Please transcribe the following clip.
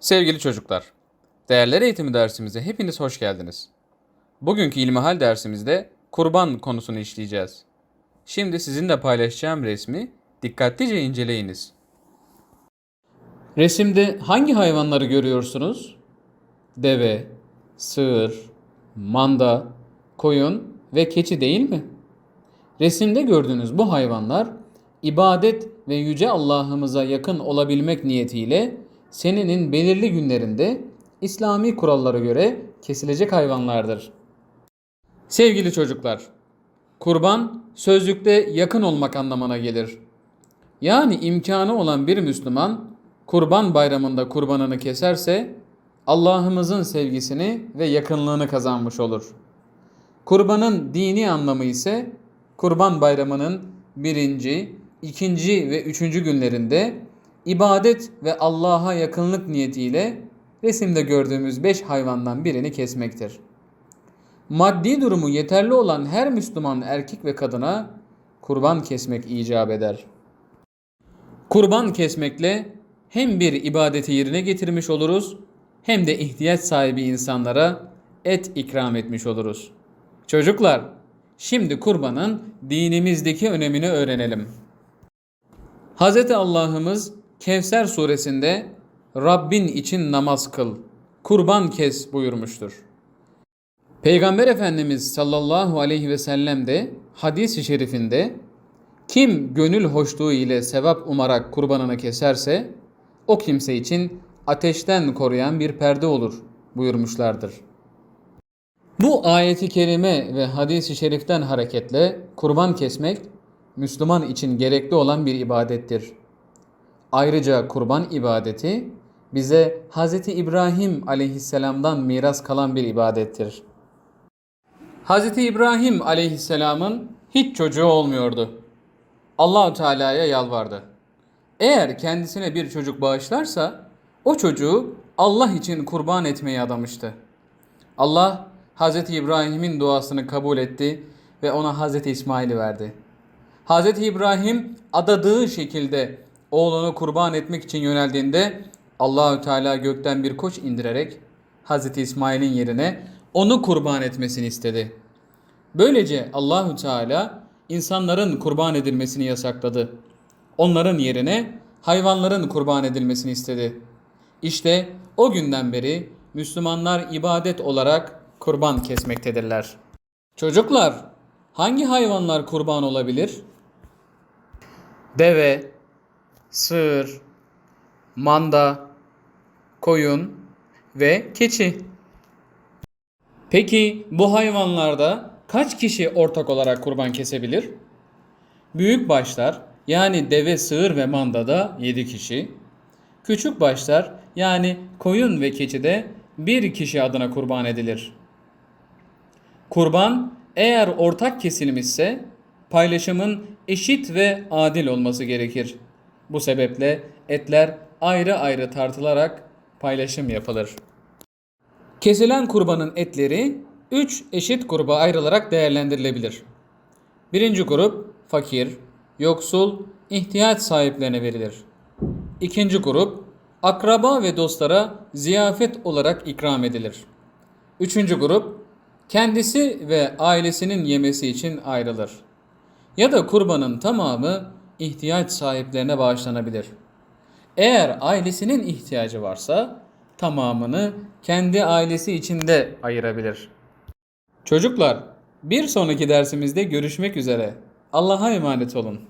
Sevgili çocuklar, değerler eğitimi dersimize hepiniz hoş geldiniz. Bugünkü ilmihal dersimizde kurban konusunu işleyeceğiz. Şimdi sizinle paylaşacağım resmi dikkatlice inceleyiniz. Resimde hangi hayvanları görüyorsunuz? Deve, sığır, manda, koyun ve keçi değil mi? Resimde gördüğünüz bu hayvanlar ibadet ve yüce Allah'ımıza yakın olabilmek niyetiyle senenin belirli günlerinde İslami kurallara göre kesilecek hayvanlardır. Sevgili çocuklar, kurban sözlükte yakın olmak anlamına gelir. Yani imkanı olan bir Müslüman kurban bayramında kurbanını keserse Allah'ımızın sevgisini ve yakınlığını kazanmış olur. Kurbanın dini anlamı ise Kurban Bayramı'nın birinci, ikinci ve üçüncü günlerinde ibadet ve Allah'a yakınlık niyetiyle resimde gördüğümüz beş hayvandan birini kesmektir. Maddi durumu yeterli olan her Müslüman erkek ve kadına kurban kesmek icap eder. Kurban kesmekle hem bir ibadeti yerine getirmiş oluruz hem de ihtiyaç sahibi insanlara et ikram etmiş oluruz. Çocuklar, şimdi kurbanın dinimizdeki önemini öğrenelim. Hz. Allah'ımız Kevser suresinde Rabbin için namaz kıl, kurban kes buyurmuştur. Peygamber Efendimiz sallallahu aleyhi ve sellem de hadis-i şerifinde kim gönül hoşluğu ile sevap umarak kurbanını keserse o kimse için ateşten koruyan bir perde olur buyurmuşlardır. Bu ayeti kerime ve hadis-i şeriften hareketle kurban kesmek Müslüman için gerekli olan bir ibadettir. Ayrıca kurban ibadeti bize Hz. İbrahim aleyhisselamdan miras kalan bir ibadettir. Hz. İbrahim aleyhisselamın hiç çocuğu olmuyordu. Allahu Teala'ya yalvardı. Eğer kendisine bir çocuk bağışlarsa o çocuğu Allah için kurban etmeyi adamıştı. Allah Hz. İbrahim'in duasını kabul etti ve ona Hz. İsmail'i verdi. Hz. İbrahim adadığı şekilde oğlunu kurban etmek için yöneldiğinde Allahü Teala gökten bir koç indirerek Hz. İsmail'in yerine onu kurban etmesini istedi. Böylece Allahü Teala insanların kurban edilmesini yasakladı. Onların yerine hayvanların kurban edilmesini istedi. İşte o günden beri Müslümanlar ibadet olarak kurban kesmektedirler. Çocuklar, hangi hayvanlar kurban olabilir? Deve, sığır, manda, koyun ve keçi. Peki bu hayvanlarda kaç kişi ortak olarak kurban kesebilir? Büyük başlar yani deve, sığır ve mandada 7 kişi. Küçük başlar yani koyun ve keçide bir kişi adına kurban edilir. Kurban eğer ortak kesilmişse paylaşımın eşit ve adil olması gerekir. Bu sebeple etler ayrı ayrı tartılarak paylaşım yapılır. Kesilen kurbanın etleri 3 eşit gruba ayrılarak değerlendirilebilir. Birinci grup fakir, yoksul, ihtiyaç sahiplerine verilir. İkinci grup akraba ve dostlara ziyafet olarak ikram edilir. Üçüncü grup kendisi ve ailesinin yemesi için ayrılır. Ya da kurbanın tamamı ihtiyaç sahiplerine bağışlanabilir. Eğer ailesinin ihtiyacı varsa tamamını kendi ailesi içinde ayırabilir. Çocuklar, bir sonraki dersimizde görüşmek üzere. Allah'a emanet olun.